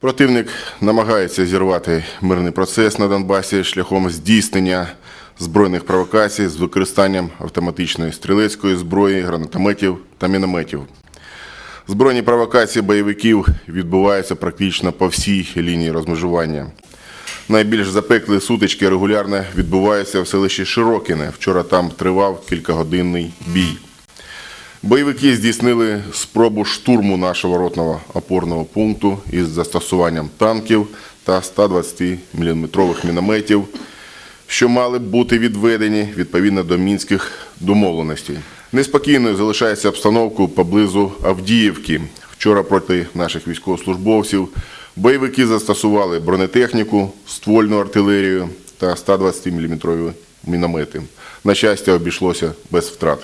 Противник намагається зірвати мирний процес на Донбасі шляхом здійснення збройних провокацій з використанням автоматичної стрілецької зброї, гранатометів та мінометів. Збройні провокації бойовиків відбуваються практично по всій лінії розмежування. Найбільш запеклі сутички регулярно відбуваються в селищі Широкине. Вчора там тривав кількагодинний бій. Бойовики здійснили спробу штурму нашого ротного опорного пункту із застосуванням танків та 120-мм мінометів, що мали б бути відведені відповідно до мінських домовленостей. Неспокійною залишається обстановка поблизу Авдіївки. Вчора проти наших військовослужбовців бойовики застосували бронетехніку, ствольну артилерію та 120-мм міномети. На щастя, обійшлося без втрат.